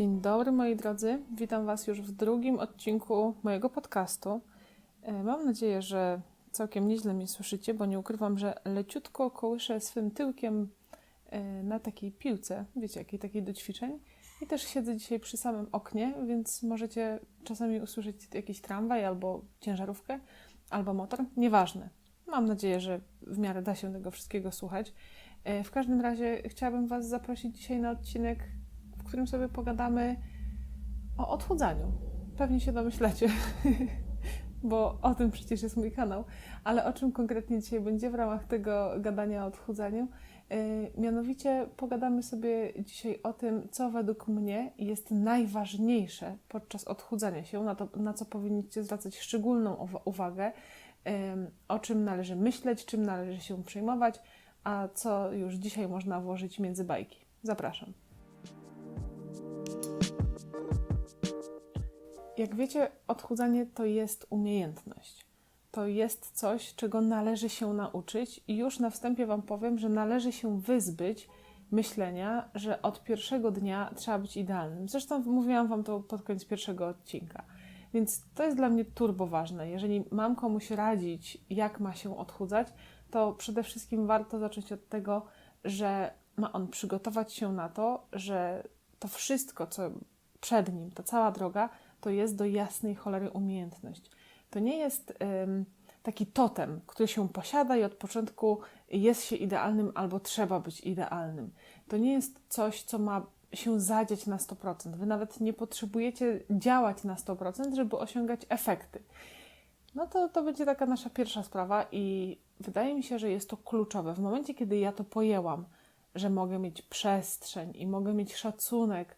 Dzień dobry moi drodzy, witam Was już w drugim odcinku mojego podcastu. E, Mam nadzieję, że całkiem nieźle mnie słyszycie, bo nie ukrywam, że leciutko kołyszę swym tyłkiem e, na takiej piłce, wiecie, jakiej takiej do ćwiczeń. I też siedzę dzisiaj przy samym oknie, więc możecie czasami usłyszeć jakiś tramwaj albo ciężarówkę, albo motor, nieważne. Mam nadzieję, że w miarę da się tego wszystkiego słuchać. E, W każdym razie chciałabym Was zaprosić dzisiaj na odcinek, którym sobie pogadamy o odchudzaniu. Pewnie się domyślacie, bo o tym przecież jest mój kanał. Ale o czym konkretnie dzisiaj będzie w ramach tego gadania o odchudzaniu? Yy, mianowicie pogadamy sobie dzisiaj o tym, co według mnie jest najważniejsze podczas odchudzania się, na, to, na co powinniście zwracać szczególną uwa- uwagę, o czym należy myśleć, czym należy się przejmować, a co już dzisiaj można włożyć między bajki. Zapraszam. Jak wiecie, odchudzanie to jest umiejętność. To jest coś, czego należy się nauczyć, i już na wstępie Wam powiem, że należy się wyzbyć myślenia, że od pierwszego dnia trzeba być idealnym. Zresztą mówiłam Wam to pod koniec pierwszego odcinka. Więc to jest dla mnie turbo ważne. Jeżeli mam komuś radzić, jak ma się odchudzać, to przede wszystkim warto zacząć od tego, że ma on przygotować się na to, że to wszystko, co przed nim, ta cała droga, to jest do jasnej cholery umiejętność. To nie jest taki totem, który się posiada i od początku jest się idealnym albo trzeba być idealnym. To nie jest coś, co ma się zadziać na 100%. Wy nawet nie potrzebujecie działać na 100%, żeby osiągać efekty. No to, to będzie taka nasza pierwsza sprawa i wydaje mi się, że jest to kluczowe. W momencie, kiedy ja to pojęłam, że mogę mieć przestrzeń i mogę mieć szacunek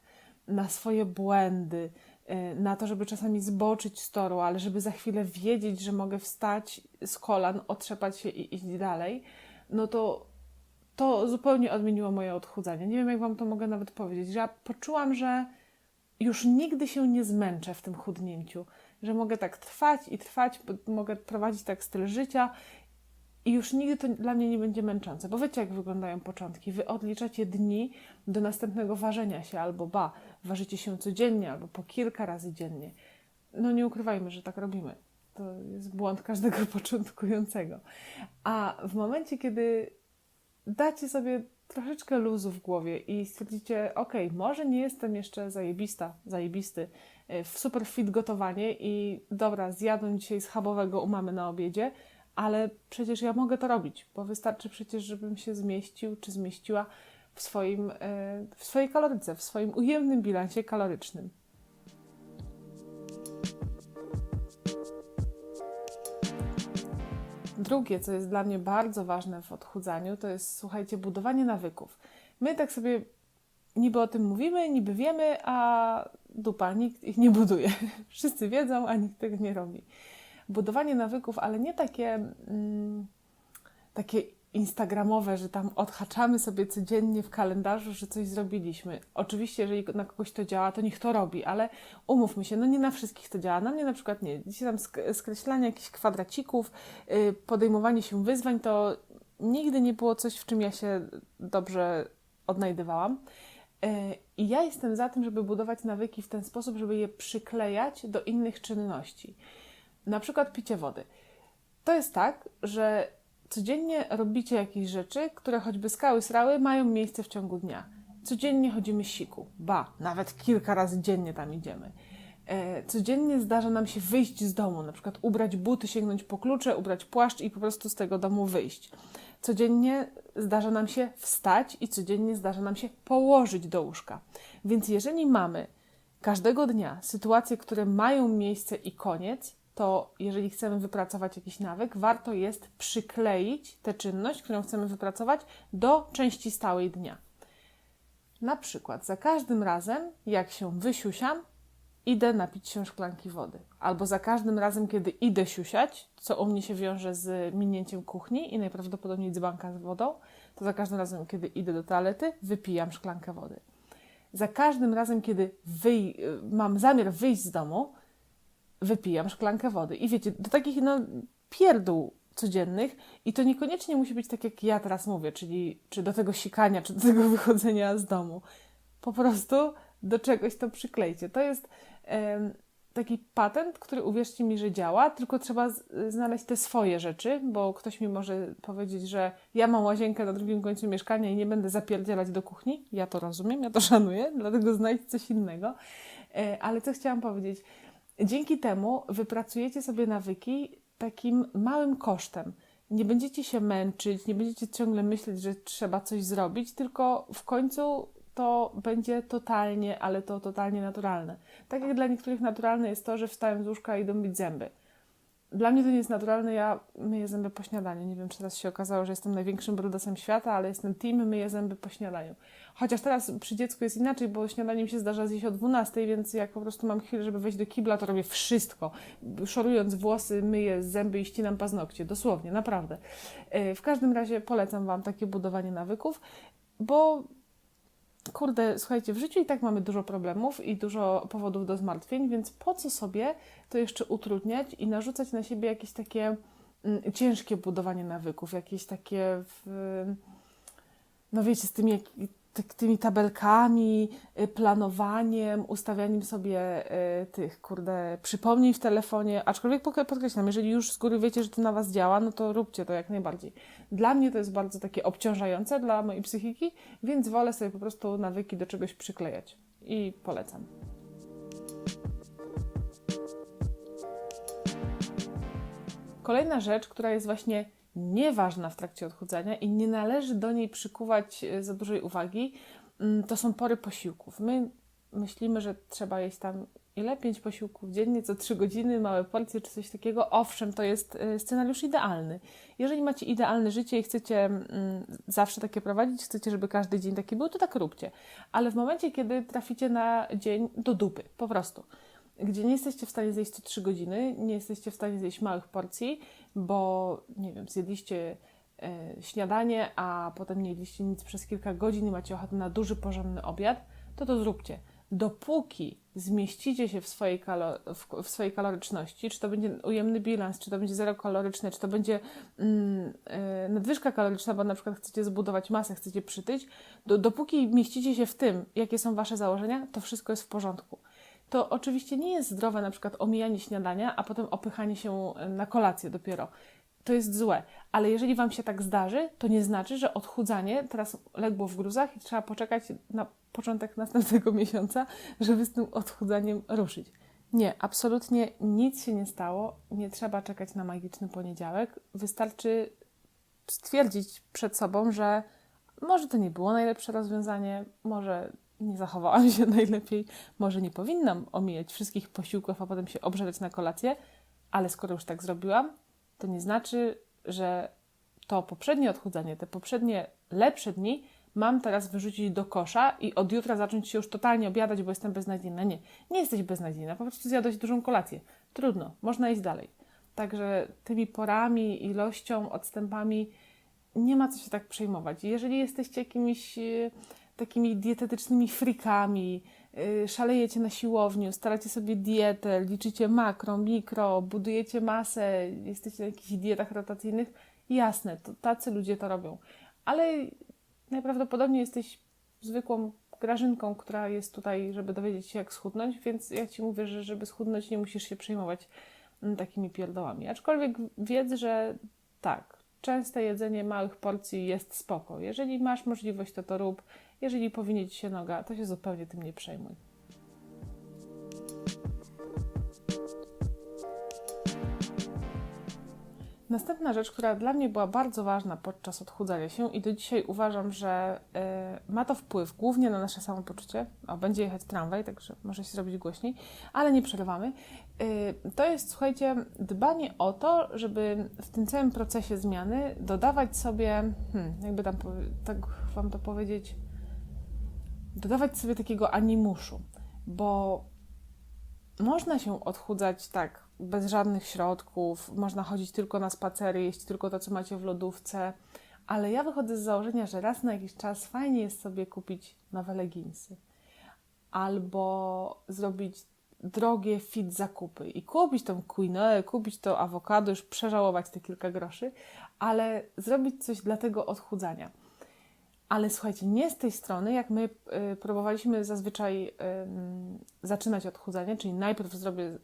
na swoje błędy, na to, żeby czasami zboczyć z toru, ale żeby za chwilę wiedzieć, że mogę wstać z kolan, otrzepać się i iść dalej, no to to zupełnie odmieniło moje odchudzanie. Nie wiem, jak Wam to mogę nawet powiedzieć, ja poczułam, że już nigdy się nie zmęczę w tym chudnięciu, że mogę tak trwać i trwać, mogę prowadzić tak styl życia i już nigdy to dla mnie nie będzie męczące, bo wiecie, jak wyglądają początki. Wy odliczacie dni do następnego ważenia się, albo ba, ważycie się codziennie, albo po kilka razy dziennie. No nie ukrywajmy, że tak robimy. To jest błąd każdego początkującego. A w momencie, kiedy dacie sobie troszeczkę luzu w głowie i stwierdzicie, ok, może nie jestem jeszcze zajebista, zajebisty y, w super fit gotowanie i dobra, zjadłem dzisiaj schabowego u mamy na obiedzie, ale przecież ja mogę to robić, bo wystarczy przecież, żebym się zmieścił czy zmieściła w, swoim, y, w swojej kaloryce, w swoim ujemnym bilansie kalorycznym. Drugie, co jest dla mnie bardzo ważne w odchudzaniu, to jest, słuchajcie, budowanie nawyków. My tak sobie niby o tym mówimy, niby wiemy, a dupa, nikt ich nie buduje. Wszyscy wiedzą, a nikt tego nie robi. Budowanie nawyków, ale nie takie, mm, takie instagramowe, że tam odhaczamy sobie codziennie w kalendarzu, że coś zrobiliśmy. Oczywiście, jeżeli na kogoś to działa, to niech to robi, ale umówmy się, no nie na wszystkich to działa. Na mnie na przykład nie. Dzisiaj tam sk- skreślanie jakichś kwadracików, yy, podejmowanie się wyzwań, to nigdy nie było coś, w czym ja się dobrze odnajdywałam. Yy, I ja jestem za tym, żeby budować nawyki w ten sposób, żeby je przyklejać do innych czynności. Na przykład picie wody. To jest tak, że codziennie robicie jakieś rzeczy, które choćby skały srały, mają miejsce w ciągu dnia. Codziennie chodzimy siku, ba, nawet kilka razy dziennie tam idziemy. E, codziennie zdarza nam się wyjść z domu, na przykład ubrać buty, sięgnąć po klucze, ubrać płaszcz i po prostu z tego domu wyjść. Codziennie zdarza nam się wstać i codziennie zdarza nam się położyć do łóżka. Więc jeżeli mamy każdego dnia sytuacje, które mają miejsce i koniec, to jeżeli chcemy wypracować jakiś nawyk, warto jest przykleić tę czynność, którą chcemy wypracować, do części stałej dnia. Na przykład za każdym razem, jak się wysiusiam, idę napić się szklanki wody. Albo za każdym razem, kiedy idę siusiać, co u mnie się wiąże z minięciem kuchni i najprawdopodobniej dzbanka z wodą, to za każdym razem, kiedy idę do toalety, wypijam szklankę wody. Za każdym razem, kiedy mam zamiar wyjść z domu, wypijam szklankę wody. I wiecie, do takich no, pierdół codziennych i to niekoniecznie musi być tak, jak ja teraz mówię, czyli czy do tego sikania, czy do tego wychodzenia z domu. Po prostu do czegoś to przyklejcie. To jest taki patent, który uwierzcie mi, że działa, tylko trzeba znaleźć te swoje rzeczy, bo ktoś mi może powiedzieć, że ja mam łazienkę na drugim końcu mieszkania i nie będę zapierdzielać do kuchni. Ja to rozumiem, ja to szanuję, dlatego znajdź coś innego. E, Ale co chciałam powiedzieć? Dzięki temu wypracujecie sobie nawyki takim małym kosztem. Nie będziecie się męczyć, nie będziecie ciągle myśleć, że trzeba coś zrobić, tylko w końcu to będzie totalnie, ale to totalnie naturalne. Tak jak dla niektórych naturalne jest to, że wstają z łóżka i idą myć zęby. Dla mnie to nie jest naturalne, ja myję zęby po śniadaniu. Nie wiem, czy teraz się okazało, że jestem największym brudasem świata, ale jestem team, myję zęby po śniadaniu. Chociaż teraz przy dziecku jest inaczej, bo śniadanie mi się zdarza zjeść o 12, więc jak po prostu mam chwilę, żeby wejść do kibla, to robię wszystko. Szorując włosy, myję zęby i ścinam paznokcie. Dosłownie, naprawdę. E, W każdym razie polecam Wam takie budowanie nawyków, bo kurde, słuchajcie, w życiu i tak mamy dużo problemów i dużo powodów do zmartwień, więc po co sobie to jeszcze utrudniać i narzucać na siebie jakieś takie mm, ciężkie budowanie nawyków, jakieś takie, w, no wiecie, z tymi, tymi tabelkami, y, planowaniem, ustawianiem sobie y, tych, kurde, przypomnień w telefonie, aczkolwiek podkreślam, jeżeli już z góry wiecie, że to na Was działa, no to róbcie to jak najbardziej. Dla mnie to jest bardzo takie obciążające dla mojej psychiki, więc wolę sobie po prostu nawyki do czegoś przyklejać i polecam. Kolejna rzecz, która jest właśnie nieważna w trakcie odchudzania i nie należy do niej przykuwać e, za dużej uwagi, mm, to są pory posiłków. My myślimy, że trzeba jeść tam ile? Pięć posiłków dziennie, co trzy godziny, małe porcje czy coś takiego. Owszem, to jest e, scenariusz idealny. Jeżeli macie idealne życie i chcecie mm, zawsze takie prowadzić, chcecie, żeby każdy dzień taki był, to tak róbcie. Ale w momencie, kiedy traficie na dzień do dupy, po prostu, gdzie nie jesteście w stanie zjeść co 3 godziny, nie jesteście w stanie zjeść małych porcji, bo nie wiem, zjedliście e, śniadanie, a potem nie jedliście nic przez kilka godzin i macie ochotę na duży, porządny obiad, to to zróbcie. Dopóki zmieścicie się w swojej, kalo- w, w swojej kaloryczności, czy to będzie ujemny bilans, czy to będzie zero kaloryczne, czy to będzie mm, e, nadwyżka kaloryczna, bo na przykład chcecie zbudować masę, chcecie przytyć, do, dopóki mieścicie się w tym, jakie są wasze założenia, to wszystko jest w porządku to oczywiście nie jest zdrowe na przykład omijanie śniadania, a potem opychanie się na kolację dopiero. To jest złe, ale jeżeli Wam się tak zdarzy, to nie znaczy, że odchudzanie teraz legło w gruzach i trzeba poczekać na początek następnego miesiąca, żeby z tym odchudzaniem ruszyć. Nie, absolutnie nic się nie stało. Nie trzeba czekać na magiczny poniedziałek. Wystarczy stwierdzić przed sobą, że może to nie było najlepsze rozwiązanie, może nie zachowałam się najlepiej, może nie powinnam omijać wszystkich posiłków, a potem się obżerać na kolację, ale skoro już tak zrobiłam, to nie znaczy, że to poprzednie odchudzanie, te poprzednie lepsze dni mam teraz wyrzucić do kosza i od jutra zacząć się już totalnie obiadać, bo jestem beznadziejna. Nie, nie jesteś beznadziejna, po prostu zjadłeś dużą kolację. Trudno, można iść dalej. Także tymi porami, ilością, odstępami nie ma co się tak przejmować. Jeżeli jesteście jakimiś e, takimi dietetycznymi frikami, y, szalejecie na siłowniu, staracie sobie dietę, liczycie makro, mikro, budujecie masę, jesteście na jakichś dietach rotacyjnych, jasne, to tacy ludzie to robią. Ale najprawdopodobniej jesteś zwykłą grażynką, która jest tutaj, żeby dowiedzieć się, jak schudnąć, więc ja Ci mówię, że żeby schudnąć, nie musisz się przejmować mm, takimi pierdołami. Aczkolwiek wiedz, że tak, częste jedzenie małych porcji jest spoko. Jeżeli masz możliwość, to to rób. Jeżeli powinie Ci się noga, to się zupełnie tym nie przejmuj. Następna rzecz, która dla mnie była bardzo ważna podczas odchudzania się i do dzisiaj uważam, że y, ma to wpływ głównie na nasze samopoczucie. O, będzie jechać tramwaj, także może się zrobić głośniej, ale nie przerywamy. Y, to jest, słuchajcie, dbanie o to, żeby w tym całym procesie zmiany dodawać sobie, hmm, jakby tam, tak Wam to powiedzieć, dodawać sobie takiego animuszu, bo można się odchudzać tak, bez żadnych środków, można chodzić tylko na spacery, jeść tylko to, co macie w lodówce, ale ja wychodzę z założenia, że raz na jakiś czas fajnie jest sobie kupić nowe leginsy albo zrobić drogie fit zakupy i kupić tą quinoę, kupić to awokado, już przeżałować te kilka groszy, ale zrobić coś dla tego odchudzania. Ale słuchajcie, nie z tej strony, jak my y, próbowaliśmy zazwyczaj zaczynać odchudzanie, czyli najpierw zrobię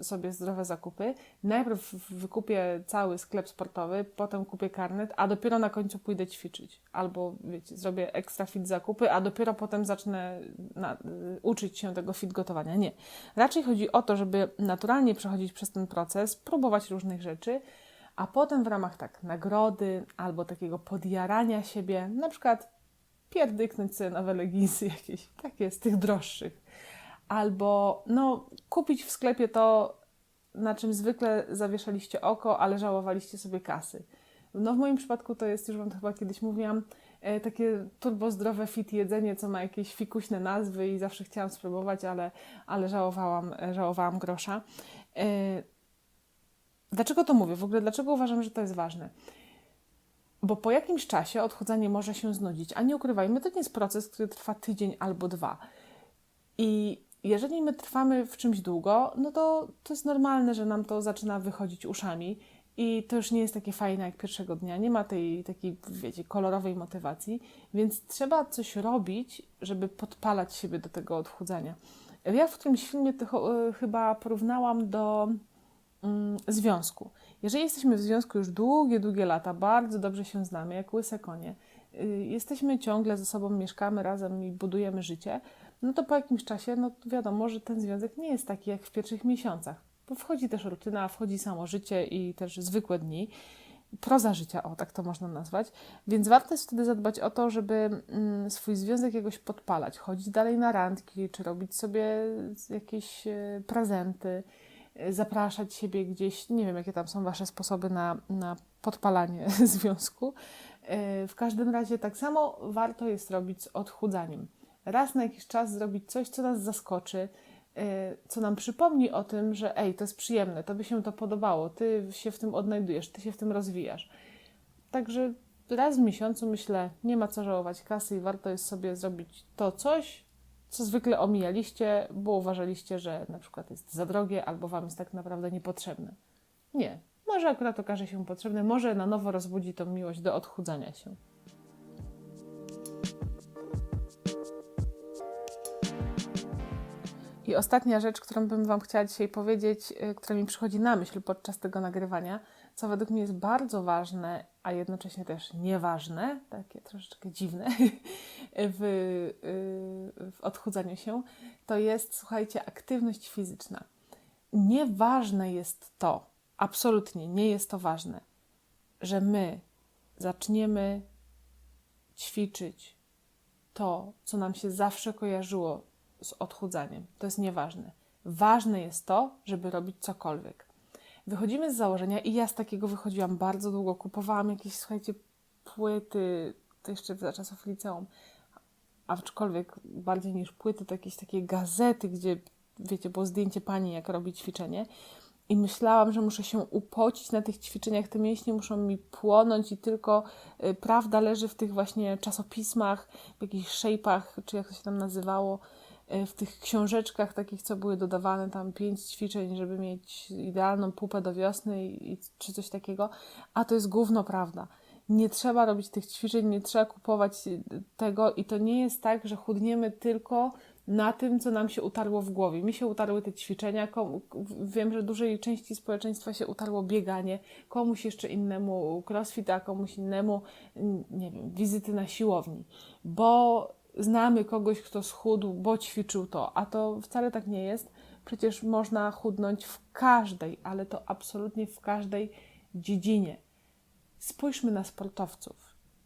y, sobie zdrowe zakupy, najpierw wykupię cały sklep sportowy, potem kupię karnet, a dopiero na końcu pójdę ćwiczyć. Albo wiecie, zrobię ekstra fit zakupy, a dopiero potem zacznę na, y, uczyć się tego fit gotowania. Nie. Raczej chodzi o to, żeby naturalnie przechodzić przez ten proces, próbować różnych rzeczy, a potem w ramach tak nagrody albo takiego podjarania siebie, na przykład pierdyknąć sobie nowe leginsy jakieś, takie z tych droższych, albo no, kupić w sklepie to, na czym zwykle zawieszaliście oko, ale żałowaliście sobie kasy. No w moim przypadku to jest, już Wam to chyba kiedyś mówiłam, e, takie turbozdrowe fit jedzenie, co ma jakieś fikuśne nazwy i zawsze chciałam spróbować, ale, ale żałowałam, żałowałam grosza. Dlaczego to mówię? W ogóle dlaczego uważam, że to jest ważne? Bo po jakimś czasie odchudzanie może się znudzić, a nie ukrywajmy, to nie jest proces, który trwa tydzień albo dwa. I jeżeli my trwamy w czymś długo, no to to jest normalne, że nam to zaczyna wychodzić uszami i to już nie jest takie fajne jak pierwszego dnia. Nie ma tej takiej, wiecie, kolorowej motywacji, więc trzeba coś robić, żeby podpalać siebie do tego odchudzania. Ja w którymś filmie to chyba porównałam do związku. Jeżeli jesteśmy w związku już długie, długie lata, bardzo dobrze się znamy, jak łyse konie, y, jesteśmy ciągle ze sobą, mieszkamy razem i budujemy życie, no to po jakimś czasie, no wiadomo, że ten związek nie jest taki jak w pierwszych miesiącach, bo wchodzi też rutyna, wchodzi samo życie i też zwykłe dni, proza życia, o tak to można nazwać, więc warto jest wtedy zadbać o to, żeby mm, swój związek jakoś podpalać, chodzić dalej na randki, czy robić sobie jakieś e, prezenty, zapraszać siebie gdzieś, nie wiem jakie tam są Wasze sposoby na, na podpalanie związku. E, w każdym razie tak samo warto jest robić z odchudzaniem. Raz na jakiś czas zrobić coś, co nas zaskoczy, e, co nam przypomni o tym, że ej, to jest przyjemne, to by się to podobało, ty się w tym odnajdujesz, ty się w tym rozwijasz. Także raz w miesiącu myślę, nie ma co żałować kasy i warto jest sobie zrobić to coś, co zwykle omijaliście, bo uważaliście, że na przykład jest za drogie albo Wam jest tak naprawdę niepotrzebne. Nie. Może akurat okaże się potrzebne, może na nowo rozbudzi tą miłość do odchudzania się. I ostatnia rzecz, którą bym Wam chciała dzisiaj powiedzieć, y, która mi przychodzi na myśl podczas tego nagrywania, co według mnie jest bardzo ważne, a jednocześnie też nieważne, takie troszeczkę dziwne w, y, w odchudzaniu się, to jest, słuchajcie, aktywność fizyczna. Nieważne jest to, absolutnie nie jest to ważne, że my zaczniemy ćwiczyć to, co nam się zawsze kojarzyło z odchudzaniem. To jest nieważne. Ważne jest to, żeby robić cokolwiek. Wychodzimy z założenia, i ja z takiego wychodziłam bardzo długo. Kupowałam jakieś, słuchajcie, płyty, to jeszcze za czasów liceum, aczkolwiek bardziej niż płyty, to jakieś takie gazety, gdzie, wiecie, było zdjęcie pani, jak robi ćwiczenie. I myślałam, że muszę się upocić na tych ćwiczeniach, te mięśnie muszą mi płonąć i tylko y, prawda leży w tych właśnie czasopismach, w jakichś shape'ach, czy jak to się tam nazywało, w tych książeczkach takich, co były dodawane, tam pięć ćwiczeń, żeby mieć idealną pupę do wiosny i, czy coś takiego, a to jest gówno prawda. Nie trzeba robić tych ćwiczeń, nie trzeba kupować tego i to nie jest tak, że chudniemy tylko na tym, co nam się utarło w głowie. Mi się utarły te ćwiczenia, komu, wiem, że dużej części społeczeństwa się utarło bieganie, komuś jeszcze innemu crossfit, a komuś innemu, nie wiem, wizyty na siłowni, bo znamy kogoś, kto schudł, bo ćwiczył to, a to wcale tak nie jest. Przecież można chudnąć w każdej, ale to absolutnie w każdej dziedzinie. Spójrzmy na sportowców.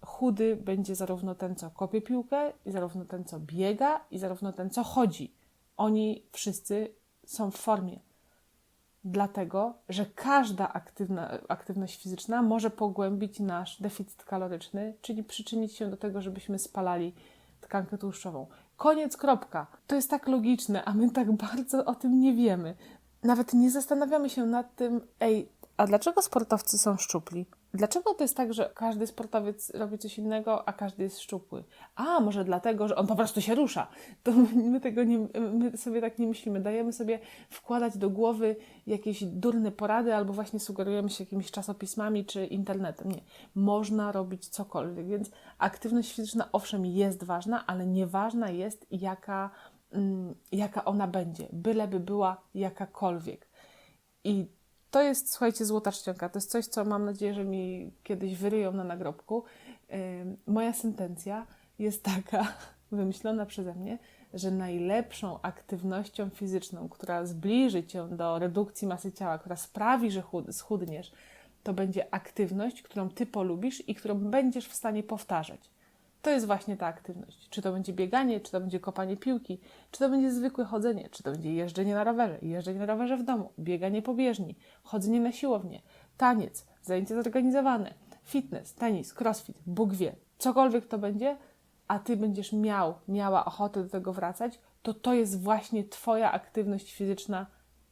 Chudy będzie zarówno ten, co kopie piłkę, i zarówno ten, co biega, i zarówno ten, co chodzi. Oni wszyscy są w formie. Dlatego, że każda aktywna, aktywność fizyczna może pogłębić nasz deficyt kaloryczny, czyli przyczynić się do tego, żebyśmy spalali tkankę tłuszczową. Koniec, kropka. To jest tak logiczne, a my tak bardzo o tym nie wiemy. Nawet nie zastanawiamy się nad tym, ej, a dlaczego sportowcy są szczupli? Dlaczego to jest tak, że każdy sportowiec robi coś innego, a każdy jest szczupły? A, może dlatego, że on po prostu się rusza. To my tego nie, my sobie tak nie myślimy. Dajemy sobie wkładać do głowy jakieś durne porady albo właśnie sugerujemy się jakimiś czasopismami czy internetem. Nie. Można robić cokolwiek, więc aktywność fizyczna owszem jest ważna, ale nieważna jest jaka, mm, jaka ona będzie. Byleby była jakakolwiek. I to jest, słuchajcie, złota czcionka. To jest coś, co mam nadzieję, że mi kiedyś wyryją na nagrobku. Moja sentencja jest taka, wymyślona przeze mnie, że najlepszą aktywnością fizyczną, która zbliży cię do redukcji masy ciała, która sprawi, że chud- schudniesz, to będzie aktywność, którą ty polubisz i którą będziesz w stanie powtarzać. To jest właśnie ta aktywność. Czy to będzie bieganie, czy to będzie kopanie piłki, czy to będzie zwykłe chodzenie, czy to będzie jeżdżenie na rowerze, jeżdżenie na rowerze w domu, bieganie po bieżni, chodzenie na siłownię, taniec, zajęcia zorganizowane, fitness, tenis, crossfit, Bóg wie, cokolwiek to będzie, a ty będziesz miał, miała ochotę do tego wracać, to to jest właśnie twoja aktywność fizyczna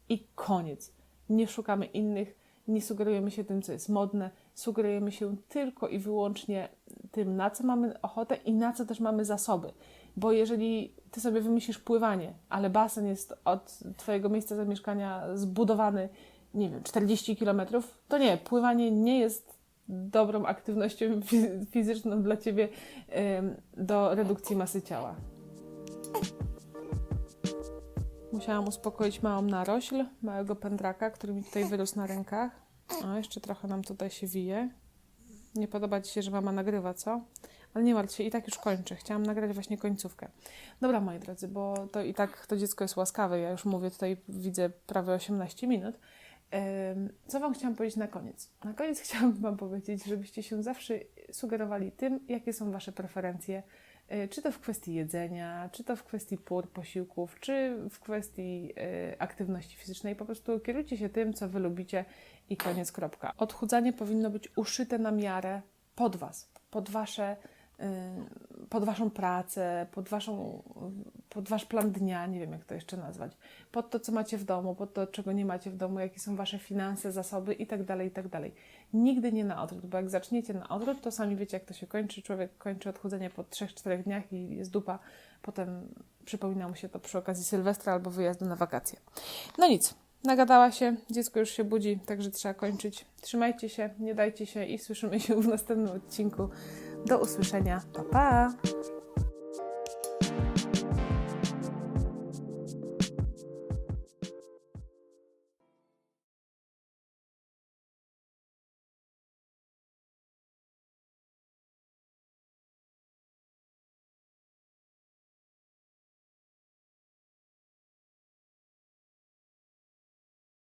i koniec. Nie szukamy innych, nie sugerujemy się tym, co jest modne, sugerujemy się tylko i wyłącznie tym, na co mamy ochotę i na co też mamy zasoby. Bo jeżeli ty sobie wymyślisz pływanie, ale basen jest od twojego miejsca zamieszkania zbudowany, nie wiem, 40 km, to nie, pływanie nie jest dobrą aktywnością fi- fizyczną dla ciebie do redukcji masy ciała. Musiałam uspokoić małą narośl, małego pędraka, który mi tutaj wyrósł na rękach. O, jeszcze trochę nam tutaj się wije. Nie podoba Ci się, że mama nagrywa, co? Ale nie martw się, i tak już kończę. Chciałam nagrać właśnie końcówkę. Dobra, moi drodzy, bo to i tak to dziecko jest łaskawe. Ja już mówię tutaj, widzę prawie 18 minut. Co Wam chciałam powiedzieć na koniec? Na koniec chciałam Wam powiedzieć, żebyście się zawsze sugerowali tym, jakie są Wasze preferencje, czy to w kwestii jedzenia, czy to w kwestii pór, posiłków, czy w kwestii e, aktywności fizycznej. Po prostu kierujcie się tym, co Wy lubicie i koniec, kropka. Odchudzanie powinno być uszyte na miarę pod Was, pod Wasze, pod Waszą pracę, pod, waszą, pod Wasz plan dnia, nie wiem jak to jeszcze nazwać, pod to, co macie w domu, pod to, czego nie macie w domu, jakie są Wasze finanse, zasoby i tak dalej, i tak. Nigdy nie na odwrót, bo jak zaczniecie na odwrót, to sami wiecie, jak to się kończy. Człowiek kończy odchudzanie po 3-4 dniach i jest dupa. Potem przypomina mu się to przy okazji Sylwestra albo wyjazdu na wakacje. No nic, nagadała się, dziecko już się budzi, także trzeba kończyć. Trzymajcie się, nie dajcie się i słyszymy się w następnym odcinku. Do usłyszenia. Pa, pa!